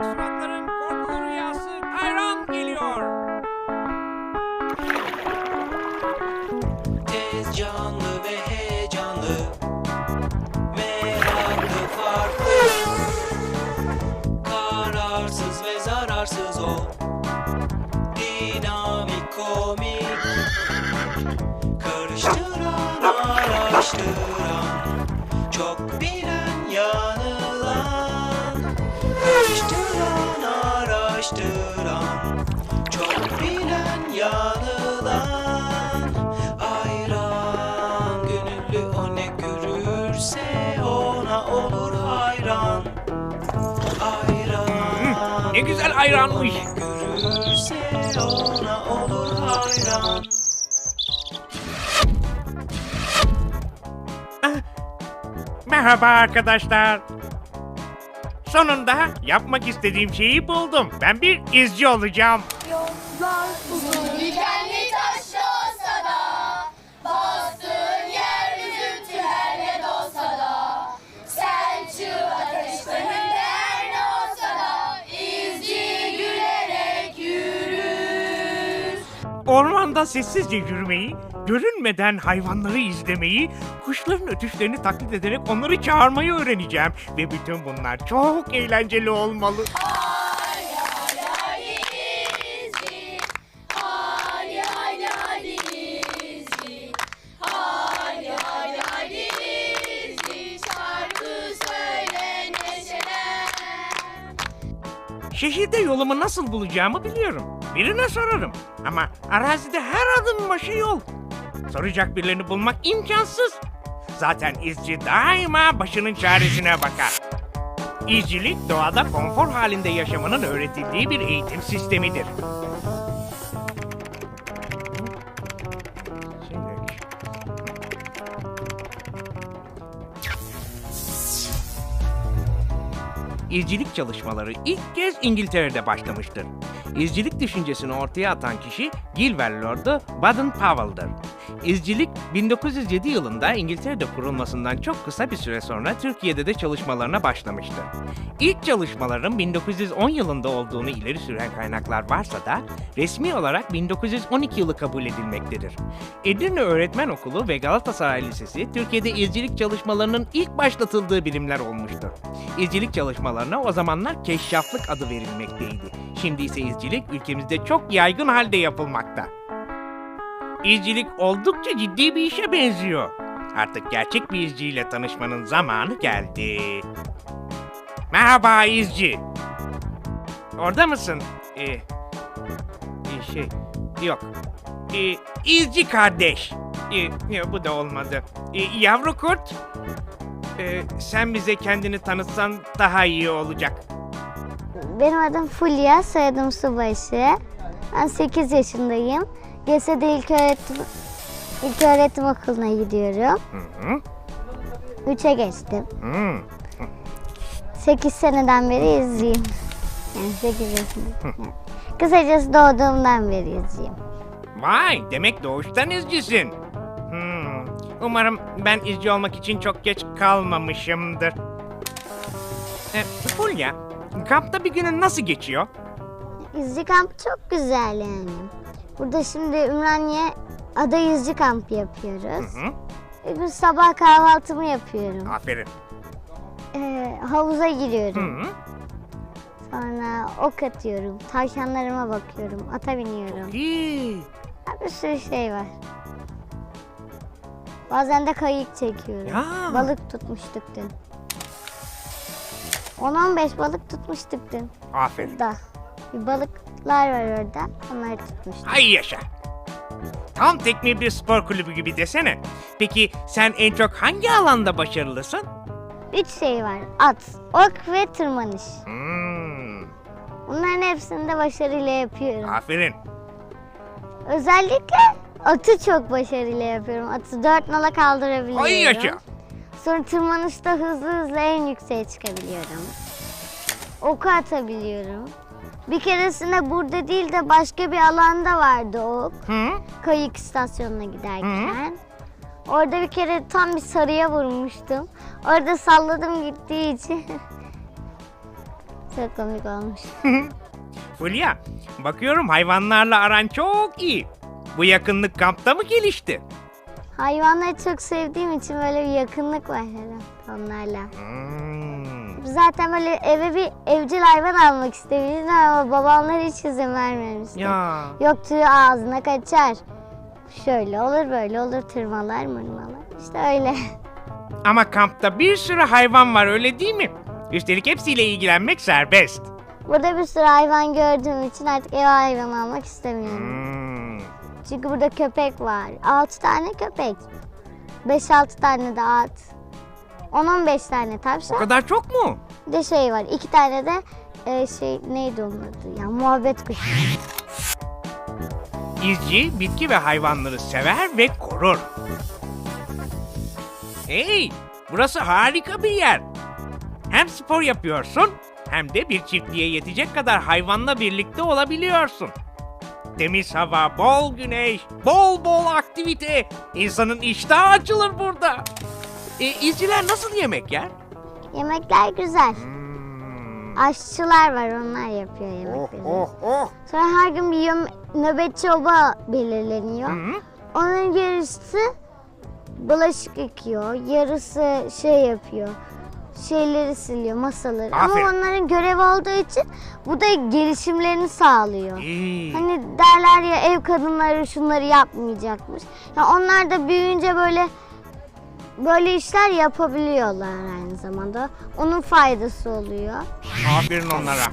Asık suratların korkulu rüyası hayran geliyor. Tez canlı ve heyecanlı. Meraklı farklı. Kararsız ve zararsız o Dinamik komik. Karıştıran araştıran araştıran Çok bilen yanılan Ayran Gönüllü o ne görürse ona olur hayran Ayran Ne güzel ayranmış. Görürse ona olur hayran Merhaba arkadaşlar. Sonunda yapmak istediğim şeyi buldum. Ben bir izci olacağım. Ormanda sessizce yürümeyi, görünmeden hayvanları izlemeyi, kuşların ötüşlerini taklit ederek onları çağırmayı öğreneceğim. Ve bütün bunlar çok eğlenceli olmalı. Hadi Şehirde yolumu nasıl bulacağımı biliyorum. Birine sorarım. Ama arazide her adım başı yol. Soracak birilerini bulmak imkansız. Zaten izci daima başının çaresine bakar. İzcilik doğada konfor halinde yaşamanın öğretildiği bir eğitim sistemidir. İzcilik çalışmaları ilk kez İngiltere'de başlamıştır. İzcilik düşüncesini ortaya atan kişi Gilbert Lord'u Baden-Powell'dır. İzcilik 1907 yılında İngiltere'de kurulmasından çok kısa bir süre sonra Türkiye'de de çalışmalarına başlamıştır. İlk çalışmaların 1910 yılında olduğunu ileri süren kaynaklar varsa da resmi olarak 1912 yılı kabul edilmektedir. Edirne Öğretmen Okulu ve Galatasaray Lisesi Türkiye'de izcilik çalışmalarının ilk başlatıldığı birimler olmuştur. İzcilik çalışmalarına o zamanlar keşşaflık adı verilmekteydi. Şimdi ise izcilik ülkemizde çok yaygın halde yapılmakta. İzcilik oldukça ciddi bir işe benziyor. Artık gerçek bir izciyle tanışmanın zamanı geldi. Merhaba izci. Orada mısın? Ee, e, şey, yok. Ee, izci kardeş. Ee, bu da olmadı. Ee, yavru kurt. Ee, sen bize kendini tanıtsan daha iyi olacak. Benim adım Fulya, soyadım Subaşı. Ben 8 yaşındayım. GSD İlk Öğretim, İlk Öğretim Okulu'na gidiyorum. Hı hı. 3'e geçtim. hı. 8 seneden beri izleyeyim. Yani 8 yaşındayım. Kısacası doğduğumdan beri izleyeyim. Vay, demek doğuştan izcisin. Hmm, umarım ben izci olmak için çok geç kalmamışımdır. E, Fulya, kampta bir günün nasıl geçiyor? İzci kampı çok güzel yani. Burada şimdi Ümraniye ada izci kampı yapıyoruz. Hı, Bugün sabah kahvaltımı yapıyorum. aferin. Ee, havuza giriyorum. Hı, Sonra ok atıyorum. Tavşanlarıma bakıyorum. Ata biniyorum. iyi. Ya Bir sürü şey var. Bazen de kayık çekiyorum. Ya. Balık tutmuştuk dün. 10-15 balık tutmuştuk dün. Aferin. Da. Bir balıklar var orada. Onları tutmuştuk. Ay yaşa. Tam tekne bir spor kulübü gibi desene. Peki sen en çok hangi alanda başarılısın? Üç şey var. At, ok ve tırmanış. Hmm, Bunların hepsini de başarıyla yapıyorum. aferin. Özellikle atı çok başarıyla yapıyorum. Atı dört nala kaldırabiliyorum. Ay yaşa. Sonra tırmanışta hızlı hızlı en yükseğe çıkabiliyorum. Oku atabiliyorum. Bir keresinde burada değil de başka bir alanda vardı ok. Hı? Kayık istasyonuna giderken. Orada bir kere tam bir sarıya vurmuştum. Orada salladım gittiği için Çok komik olmuş. Fulya, bakıyorum hayvanlarla aran çok iyi. Bu yakınlık kampta mı gelişti? Hayvanları çok sevdiğim için böyle bir yakınlık var herhalde onlarla. Hmm. Zaten böyle eve bir evcil hayvan almak istemiştim ama babamlar hiç izin vermemişti. Ya. Yok tüyü ağzına kaçar. Şöyle olur böyle olur tırmalar mırmalar. İşte öyle. Ama kampta bir sürü hayvan var öyle değil mi? Üstelik hepsiyle ilgilenmek serbest. Burada bir sürü hayvan gördüğüm için artık ev hayvan almak istemiyorum. Hmm. Çünkü burada köpek var. 6 tane köpek. 5-6 tane de at. 10-15 tane O tavşan. kadar çok mu? Bir de şey var. 2 tane de e, şey neydi onun adı ya muhabbet kuşu. İzci bitki ve hayvanları sever ve korur. Hey, burası harika bir yer. Hem spor yapıyorsun hem de bir çiftliğe yetecek kadar hayvanla birlikte olabiliyorsun. Temiz hava, bol güneş, bol bol aktivite. İnsanın iştahı açılır burada. E, izciler nasıl yemek yer? Yemekler güzel. Hmm. Aşçılar var onlar yapıyor Oh yemekleri. oh oh. Sonra her gün bir nöbetçi oba belirleniyor. Hı? Onun yarısı bulaşık yıkıyor, yarısı şey yapıyor. Şeyleri siliyor, masaları. Aferin. Ama onların görev olduğu için bu da gelişimlerini sağlıyor. İyi. Hani derler ya ev kadınları şunları yapmayacakmış. Ya onlar da büyüyünce böyle böyle işler yapabiliyorlar aynı zamanda. Onun faydası oluyor. Aferin onlara.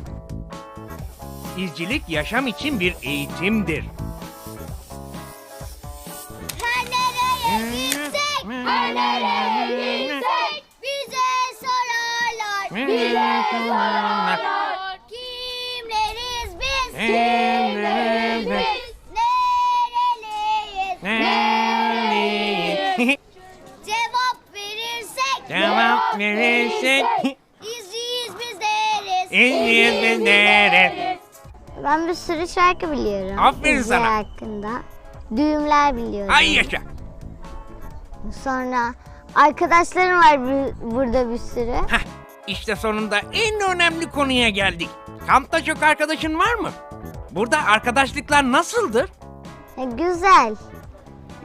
İzcilik yaşam için bir eğitimdir. Her nereye gitsek bize sorarlar. Bize sorarlar. Kimleriz biz? Kimleriz verirsin. İzciyiz biz deriz. İzciyiz biz deriz. Ben bir sürü şarkı biliyorum. Aferin sana. hakkında. Düğümler biliyorum. Ay yaşa. Sonra arkadaşlarım var bu- burada bir sürü. Heh, işte sonunda en önemli konuya geldik. Kampta çok arkadaşın var mı? Burada arkadaşlıklar nasıldır? E, güzel.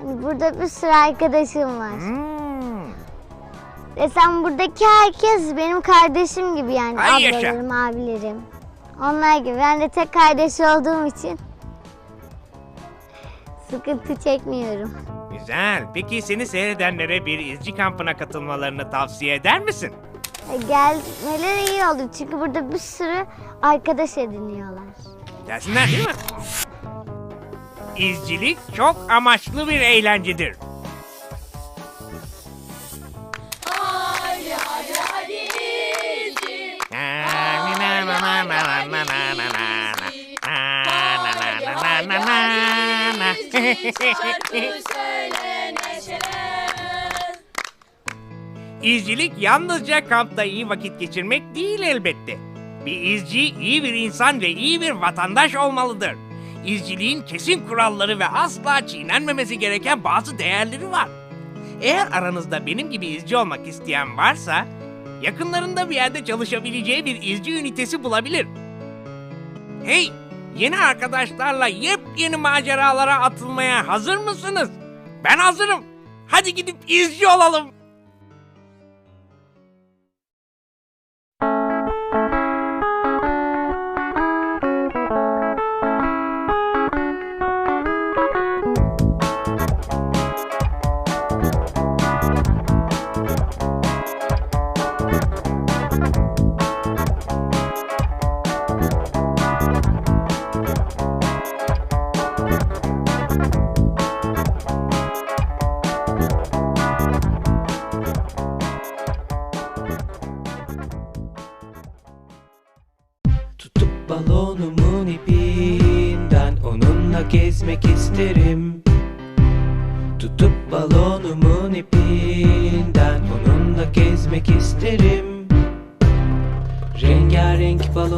Hani burada bir sürü arkadaşım var. Hmm. Desem buradaki herkes benim kardeşim gibi yani. Ay yaşa. Ablalarım, abilerim. Onlar gibi. Ben de tek kardeş olduğum için sıkıntı çekmiyorum. Güzel. Peki seni seyredenlere bir izci kampına katılmalarını tavsiye eder misin? E, gelmeleri iyi oldu çünkü burada bir sürü arkadaş ediniyorlar. Gelsinler değil mi? İzcilik çok amaçlı bir eğlencedir. İzcilik yalnızca kampta iyi vakit geçirmek değil elbette. Bir izci iyi bir insan ve iyi bir vatandaş olmalıdır. İzciliğin kesin kuralları ve asla çiğnenmemesi gereken bazı değerleri var. Eğer aranızda benim gibi izci olmak isteyen varsa, yakınlarında bir yerde çalışabileceği bir izci ünitesi bulabilir. Hey, yeni arkadaşlarla yepyeni maceralara atılmaya hazır mısınız? Ben hazırım. Hadi gidip izci olalım.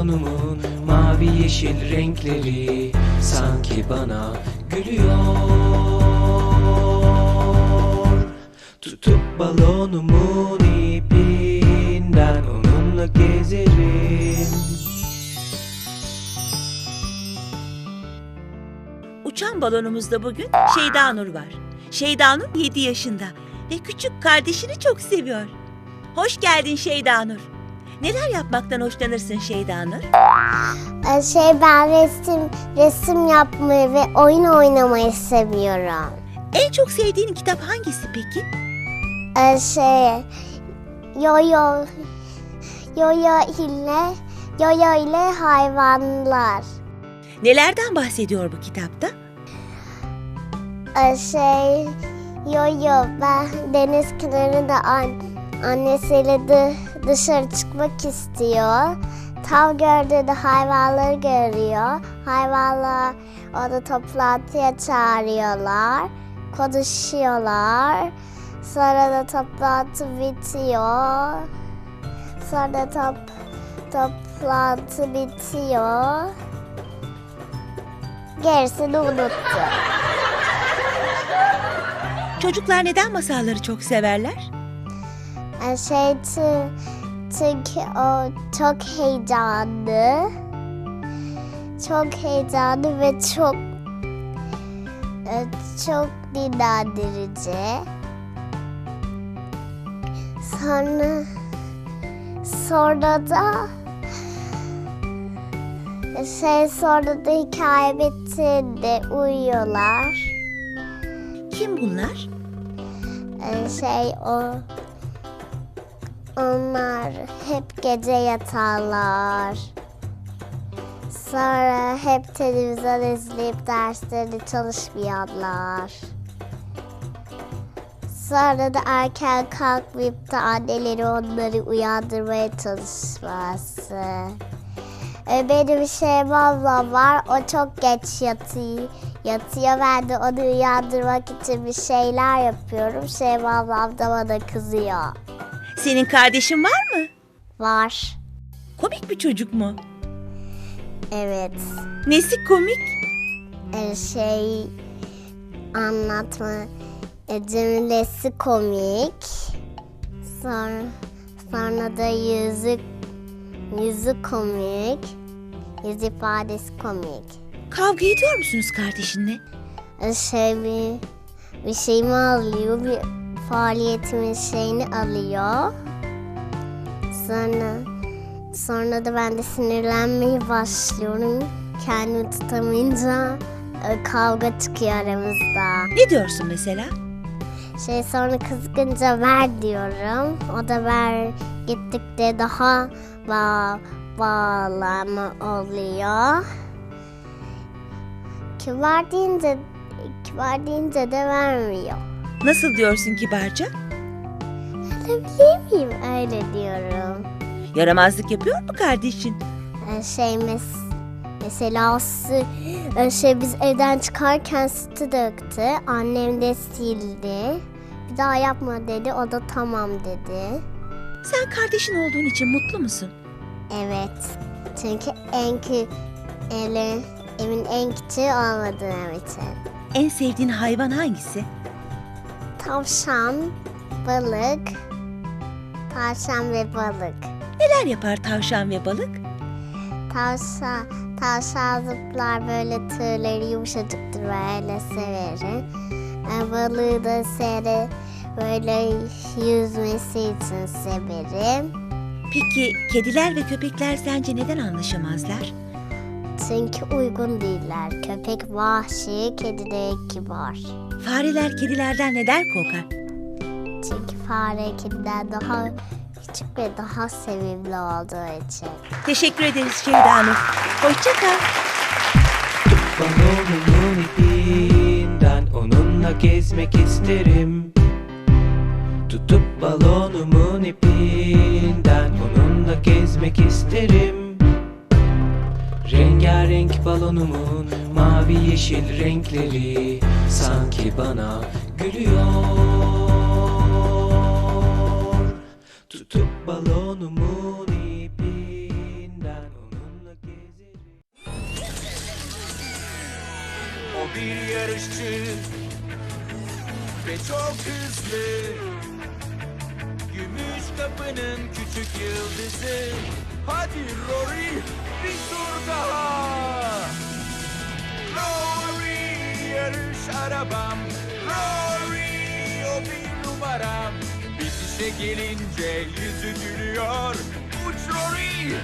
tonumun mavi yeşil renkleri sanki bana gülüyor Tutup balonumun ipinden onunla gezerim Uçan balonumuzda bugün Şeyda Nur var. Şeyda Nur 7 yaşında ve küçük kardeşini çok seviyor. Hoş geldin Şeyda Nur. Neler yapmaktan hoşlanırsın Şeyda Nur? Ee, Şey ben resim resim yapmayı ve oyun oynamayı seviyorum. En çok sevdiğin kitap hangisi peki? Ee, Şey yoyo yoyo ile yoyo ile hayvanlar. Nelerden bahsediyor bu kitapta? Ee, Şey yoyo ben deniz kenarında an, annesiyle dı- dışarı çıkmak istiyor. Tam gördüğünde hayvanları görüyor. Hayvanlar onu toplantıya çağırıyorlar. Konuşuyorlar. Sonra da toplantı bitiyor. Sonra top, toplantı bitiyor. Gerisini unuttum. Çocuklar neden masalları çok severler? Ee, Şey çü- çünkü o çok heyecanlı. Çok heyecanlı ve çok e, çok dinlendirici. Sonra sonra da şey sonra da hikaye bittiğinde uyuyorlar. Kim bunlar? Ee, şey o onlar hep gece yatarlar. Sonra hep televizyon izleyip derslerini çalışmayanlar. Sonra da erken kalkmayıp da anneleri onları uyandırmaya çalışması. Ee, Benim Şeyma ablam var. O çok geç yatıyor. Yatıyor. Ben de onu uyandırmak için bir şeyler yapıyorum. Şeyma ablam da bana kızıyor. Senin kardeşin var mı? Var. Komik bir çocuk mu? Evet. Nesi komik? Ee, şey anlatma e, cümlesi komik. Sonra sonra da yüzü yüzü komik. Yüz ifadesi komik. Kavga ediyor musunuz kardeşinle? Ee, Şey bir bir şeyimi alıyor, bir faaliyetimin şeyini alıyor. Sonra sonra da ben de sinirlenmeye başlıyorum. Kendimi tutamayınca e, kavga çıkıyor aramızda. Ne diyorsun mesela? Şey sonra kızgınca ver diyorum. O da ver gittikçe daha bağ, bağlama oluyor. Kibar deyince, kibar deyince de vermiyor. Nasıl diyorsun kibarca? Öyle miyim? Öyle diyorum. Yaramazlık yapıyor mu kardeşin? Ee, Şey mes mesela su, e, şey biz evden çıkarken sütü döktü. Annem de sildi. Bir daha yapma dedi. O da tamam dedi. Sen kardeşin olduğun için mutlu musun? Evet. Çünkü en kü ele, evin en küçüğü olmadığım için. En sevdiğin hayvan hangisi? Tavşan, balık, tavşan ve balık. Neler yapar tavşan ve balık? Tavşan, tavşan zıplar böyle tüyleri yumuşacıktır böyle severim. E, balığı da seri böyle yüzmesi için severim. Peki kediler ve köpekler sence neden anlaşamazlar? Çünkü uygun değiller. Köpek vahşi, kedi de kibar. Fareler kedilerden neden korkar? Çünkü fare kediden daha küçük ve daha sevimli olduğu için. Teşekkür ederiz Şeyda Hanım. Hoşça kal. Balonumun ipinden onunla gezmek isterim Tutup balonumun ipinden onunla gezmek isterim Rengarenk balonumun mavi yeşil renkleri sanki bana gülüyor. Tutup balonumun ipinden onunla gezerim. O bir yarışçı ve çok hızlı. Gümüş kapının küçük yıldızı. Hadi Rory bir tur daha. Rory yarış arabam. Rory o bir numaram. Bitişe gelince yüzü gülüyor. Uç Rory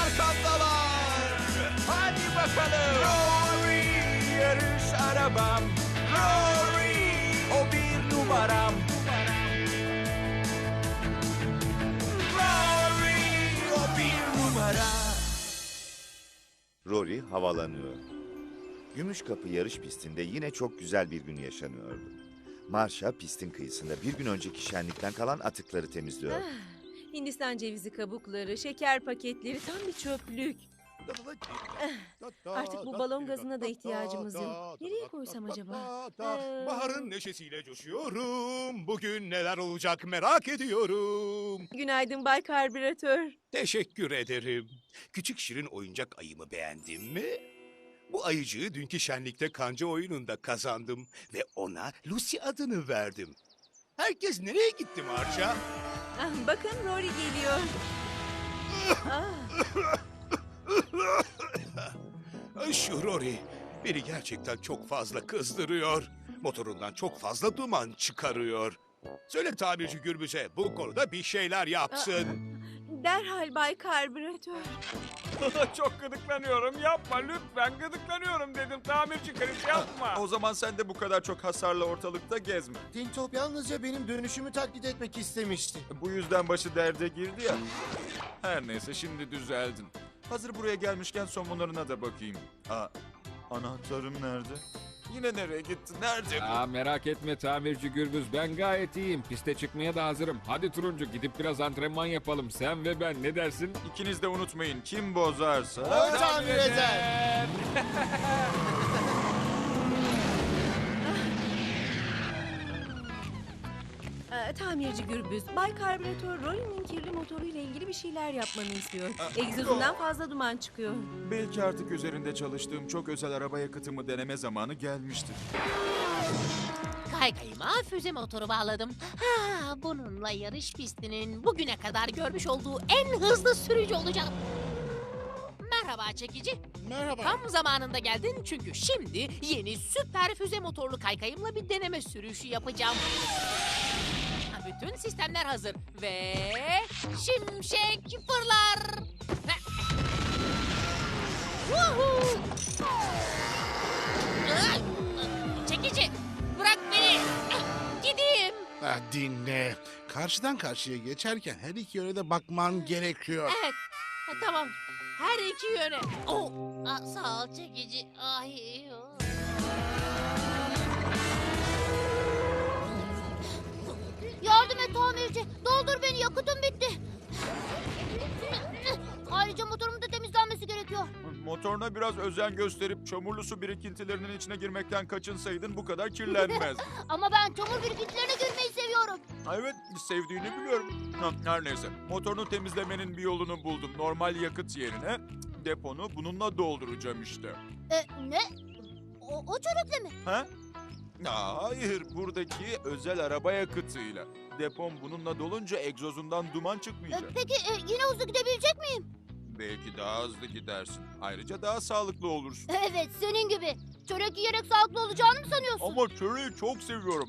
arkamdalar Hadi bakalım. Rory yarış arabam. Rory o bir numaram. Rory o bir numara Rory havalanıyor. Gümüşkapı yarış pistinde yine çok güzel bir gün yaşanıyordu. Marsha pistin kıyısında bir gün önceki şenlikten kalan atıkları temizliyor. Hindistan cevizi kabukları, şeker paketleri tam bir çöplük. Artık bu balon gazına da ihtiyacımız yok. Nereye koysam acaba? Ee, Baharın neşesiyle coşuyorum. Bugün neler olacak merak ediyorum. Günaydın Bay Karbüratör. Teşekkür ederim. Küçük şirin oyuncak ayımı beğendin mi? Bu ayıcığı dünkü şenlikte kanca oyununda kazandım ve ona Lucy adını verdim. Herkes nereye gitti Marşa? Ah, bakın Rory geliyor. Ah, Şu Rory beni gerçekten çok fazla kızdırıyor. Motorundan çok fazla duman çıkarıyor. Söyle tamirci Gürbüz'e bu konuda bir şeyler yapsın. derhal Bay Karbüratör. Çok gıdıklanıyorum. Yapma lütfen. Gıdıklanıyorum dedim. Tamirci Chris yapma. O zaman sen de bu kadar çok hasarla ortalıkta gezme. Tintop yalnızca benim dönüşümü taklit etmek istemişti. Bu yüzden başı derde girdi ya. Her neyse şimdi düzeldin. Hazır buraya gelmişken somunlarına da bakayım. Aa, anahtarım nerede? Yine nereye gitti? Nerede bu? Aa, merak etme tamirci Gürbüz ben gayet iyiyim. Piste çıkmaya da hazırım. Hadi Turuncu gidip biraz antrenman yapalım. Sen ve ben ne dersin? İkiniz de unutmayın kim bozarsa... O tamir eder. Ee, tamirci Gürbüz, Bay Karbüratör Rory'nin kirli motoruyla ilgili bir şeyler yapmanı istiyor. Egzozundan fazla duman çıkıyor. Belki artık üzerinde çalıştığım çok özel araba yakıtımı deneme zamanı gelmiştir. Kaykayıma füze motoru bağladım. Ha, bununla yarış pistinin bugüne kadar görmüş olduğu en hızlı sürücü olacağım. Merhaba çekici. Merhaba. Tam zamanında geldin çünkü şimdi yeni süper füze motorlu kaykayımla bir deneme sürüşü yapacağım. Bütün sistemler hazır ve şimşek fırlar. Woohoo! Çekici bırak beni. Gideyim. Ha, dinle. Karşıdan karşıya geçerken her iki yöne de bakman gerekiyor. Evet. Ha, tamam. Her iki yöne. Oh. Aa, sağ ol çekici. Ay. oh. Yardım et tamirci. Doldur beni yakıtım bitti. Ayrıca motorumun da temizlenmesi gerekiyor. Motoruna biraz özen gösterip çamurlu su birikintilerinin içine girmekten kaçınsaydın bu kadar kirlenmez. Ama ben çamur birikintilerine girmeyi seviyorum. Ha, evet sevdiğini biliyorum. Ha, Her neyse motorunu temizlemenin bir yolunu buldum. Normal yakıt yerine deponu bununla dolduracağım işte. E, ne? O, o çörekle mi? Ha? Aa, hayır buradaki özel araba yakıtıyla. Depom bununla dolunca egzozundan duman E, çıkmayacak. peki e, yine hızlı gidebilecek miyim? Belki daha hızlı gidersin. Ayrıca daha sağlıklı olursun. Evet senin gibi. Çörek yiyerek sağlıklı olacağını mı sanıyorsun? Ama çöreği çok seviyorum.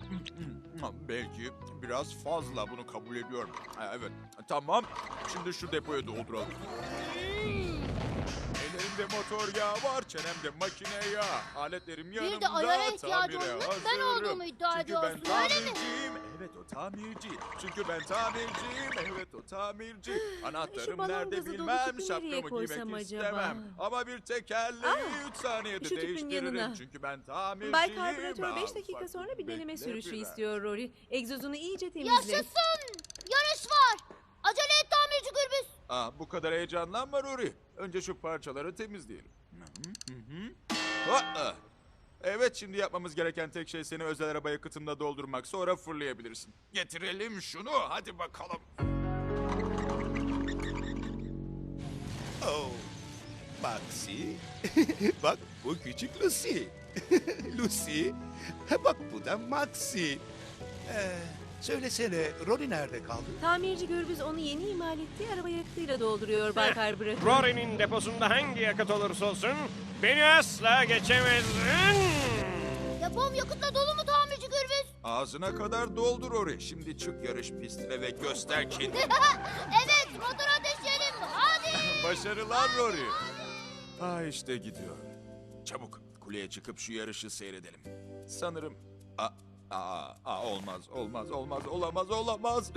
Belki biraz fazla bunu kabul ediyorum. Ha, Evet tamam. Şimdi şu depoya dolduralım. Ellerimde motor yağı var, çenemde makine yağı. Aletlerim yanımda, Bir de ayara ihtiyacı tamire ben olduğumu iddia Çünkü ben ediyorsun, öyle mi? tamirciyim. Evet o tamirci. Çünkü ben tamirciyim. Evet o tamirci. Anahtarım balon nerede gazı dolu bilmem. nereye Şapkamı koysam giymek acaba? istemem. Ama bir tekerleği 3 saniyede şu tüpün değiştiririm. yanına. Çünkü ben tamirciyim. Bay Karbüratör Al, 5 dakika bak, sonra bir deneme bekle sürüşü biraz. istiyor Rory. Egzozunu iyice temizle. Yaşasın! Yarış var. Acele et tamirci Gürbüz. Aa, bu kadar heyecanlanma Rory. Önce şu parçaları temizleyelim. Hı hı, Evet şimdi yapmamız gereken tek şey seni özel araba yakıtımla doldurmak. Sonra fırlayabilirsin. Getirelim şunu hadi bakalım. Oh, Maxi. bak bu küçük Lucy. Lucy. Bak bu da Maxi. Ee, söylesene Rory nerede kaldı? Tamirci Gürbüz onu yeni imal ettiği araba yakıtıyla dolduruyor Bay Karbüratör. Rory'nin deposunda hangi yakıt olursa olsun beni asla geçemezsin. Depom yakıtla dolu mu tamirci Gürbüz? Ağzına kadar doldur orayı. Şimdi çık yarış pistine ve göster kendini. evet motor ateşleyelim. Hadi. Başarılar Rory. Ha işte gidiyor. Çabuk kuleye çıkıp şu yarışı seyredelim. Sanırım... Aa, aa, aa, olmaz, olmaz, olmaz, olamaz, olamaz.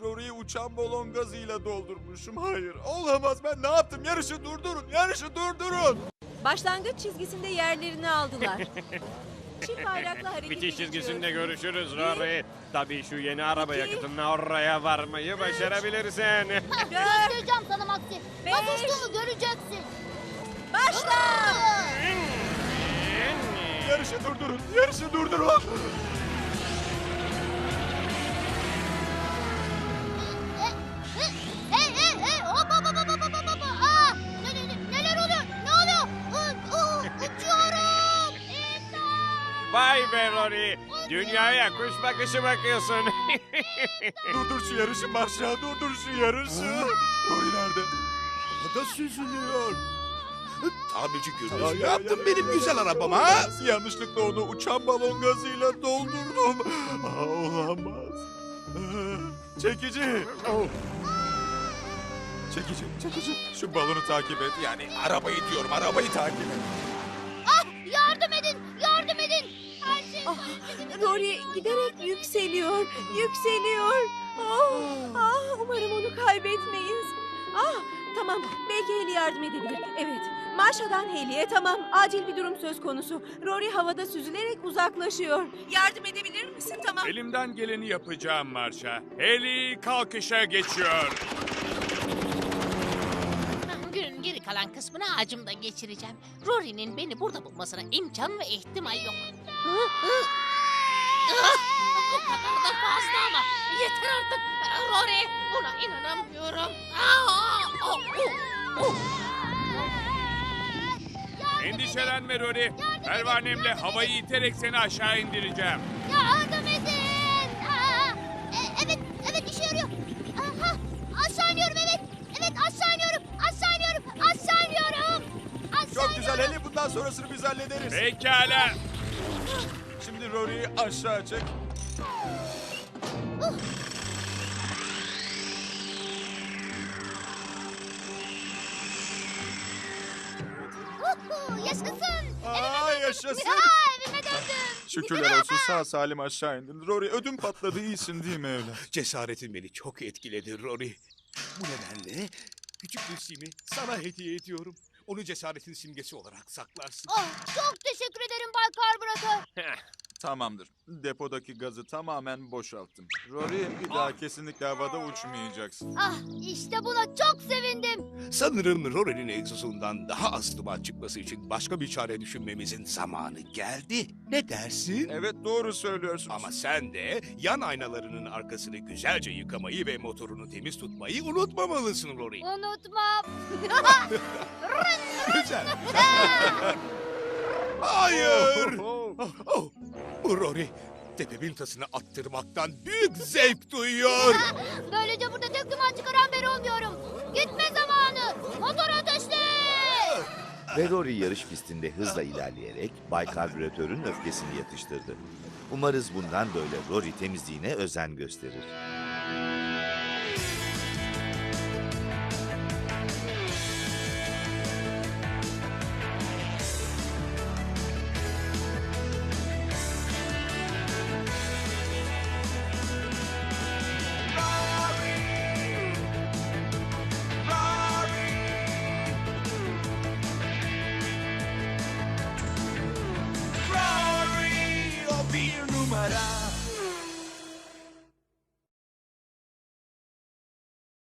Rory'yi uçan balon gazıyla doldurmuşum. Hayır, olamaz. Ben ne yaptım? Yarışı durdurun, yarışı durdurun. Başlangıç çizgisinde yerlerini aldılar. Çift bayrakla hareket Bitiş çizgisinde görüşürüz Rory. Tabii şu yeni araba yakıtınla oraya varmayı başarabilirsin. Göstereceğim sana Maxi. Beş. Nasıl uçtuğumu göreceksin. Başla! Yarışı durdurun, yarışı durdurun. Rory. Dünyaya kuş bakışı bakıyorsun. Durdur şu yarışı Marşa, durdur şu yarışı. Rory nerede? O da süzülüyor. Tamirci ay, ne yaptın benim güzel ay, ha? Yanlışlıkla onu uçan balon gazıyla doldurdum. Aa, olamaz. Çekici. Oh. Çekici, çekici. Şu balonu takip et. Yani arabayı diyorum, arabayı takip et. Rory giderek yükseliyor, yükseliyor. Ah, ah, umarım onu kaybetmeyiz. Ah, tamam. Belki Haley yardım edebilir. Evet. Marsha'dan Haley'e tamam. Acil bir durum söz konusu. Rory havada süzülerek uzaklaşıyor. Yardım edebilir misin? Tamam. Elimden geleni yapacağım Marşa. Heli kalkışa geçiyor. Günün geri kalan kısmını ağacımda geçireceğim. Rory'nin beni burada bulmasına imkan ve ihtimal yok. Hı, hı. Bu kadar da fazla ama. Yeter artık. Rory buna inanamıyorum. Aa, oh, oh, oh. Endişelenme Rory. Pervanemle havayı iterek seni aşağı indireceğim. Yardım edin. Aa, e, evet, evet işe yarıyor. Aha, aşağı iniyorum evet. Evet aşağı iniyorum. Aşağı iniyorum. Aşağı iniyorum. Aşağı Çok güzel Heli, bundan sonrasını biz hallederiz. Pekala. Şimdi Rory'yi aşağı çek. Uhu, yaşasın. Aa, yaşasın. Ya, evime döndüm. Şükürler olsun sağ salim aşağı indin. Rory ödüm patladı, iyisin değil mi evlat? Cesaretin beni çok etkiledi Rory. Bu nedenle küçük Lucy'mi sana hediye ediyorum. Onu cesaretin simgesi olarak saklarsın. Oh, çok teşekkür ederim Bay Karbüratör. Tamamdır. Depodaki gazı tamamen boşalttım. Rory bir daha kesinlikle havada uçmayacaksın. Ah, işte buna çok sevindim. Sanırım Rory'nin egzozundan daha az duman çıkması için başka bir çare düşünmemizin zamanı geldi. Ne dersin? Evet doğru söylüyorsun. Ama sen de yan aynalarının arkasını güzelce yıkamayı ve motorunu temiz tutmayı unutmamalısın Rory. Unutmam. Güzel. Hayır. Oh, bu Rory tepemin tasını attırmaktan büyük zevk duyuyor. Böylece burada tek duman çıkaran ben olmuyorum. Gitme zamanı. Motor ateşle. Ve Rory yarış pistinde hızla ilerleyerek Bay Karbüratör'ün öfkesini yatıştırdı. Umarız bundan böyle Rory temizliğine özen gösterir.